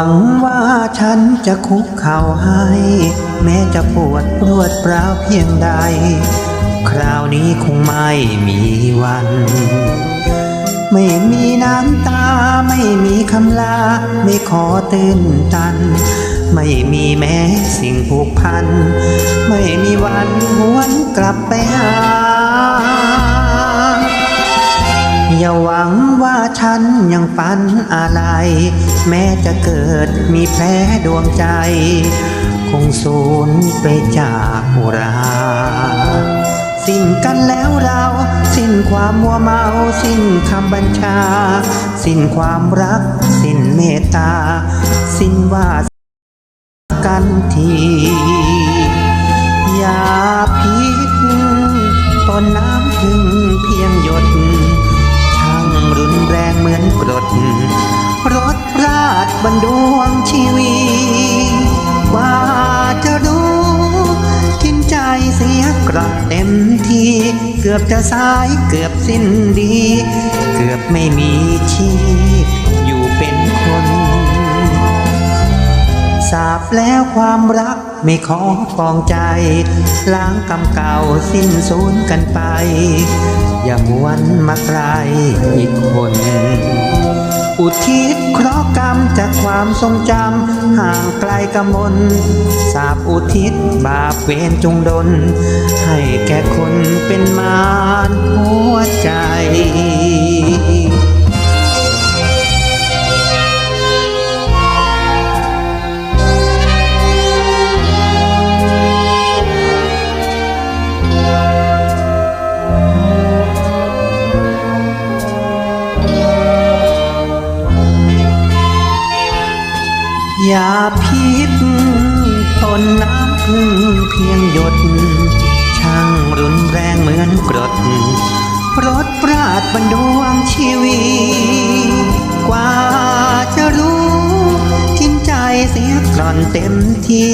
หวังว่าฉันจะคุกเข่าให้ แม้จะปวดปวดเปล่าเพียงใด คราวนี้คงไม่มีวัน ไม่มีน้ำตาไม่มีคำลา ไม่ขอตื่นตัน ไม่มีแม้สิ่งผูกพัน ไม่มีวันหวนกลับไปหา ฉันยังฝันอะไร แม้จะเกิดมีแผลดวงใจ คงสูญไปจากอุรา สิ้นกันแล้วเรา สิ้นความมัวเมา สิ้นคำบัญชา สิ้นความรัก สิ้นเมตตา สิ้นว่ากันทีอย่าพิษต้นน้ำพึ่งเพียงหยด รดรถราดบรรดวงชีวีว่าจะรู้ทิ้นใจเสียกลับเต็มทีเกือบจะสายเกือบสิ้นดี เกือบไม่มีชีพอยู่เป็นคนสาบแล้วความรักไม่ขอปองใจ ล้างกรรมเก่าสิ้นสูญกันไป อย่าหวนมาไกลอีกคน อุทิศเคราะห์กรรมจากความทรงจำห่างไกลกำมลสาบอุทิศบาปเวรจงดล ให้แก่คนเป็นมารหัวใจ ย่าพิษทนน้ำพึ่งเพียงหยด ช่างรุนแรงเหมือนกรดรถปราดบรรดวงชีวีกว่าจะรู้ทิ้นใจเสียกร่อนเต็มที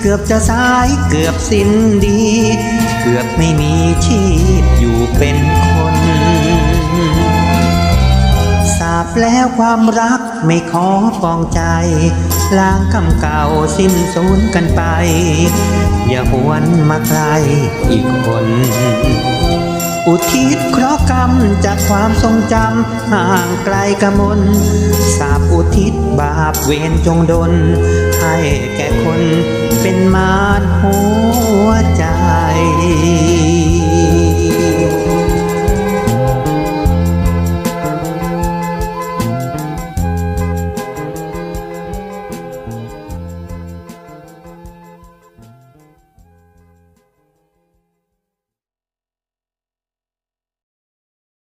เกือบจะสายเกือบสิ้นดี เกือบไม่มีชีพอยู่เป็นคน แล้วความรักไม่ขอปองใจ ล้างคำเก่าสิ้นสูญกันไป อย่าหวนมาไกลอีกคน อุทิศเคราะห์กรรมจากความทรงจำห่างไกลกมลสาบอุทิศบาปเวรจงดล ให้แก่คนเป็นมารหัวใจ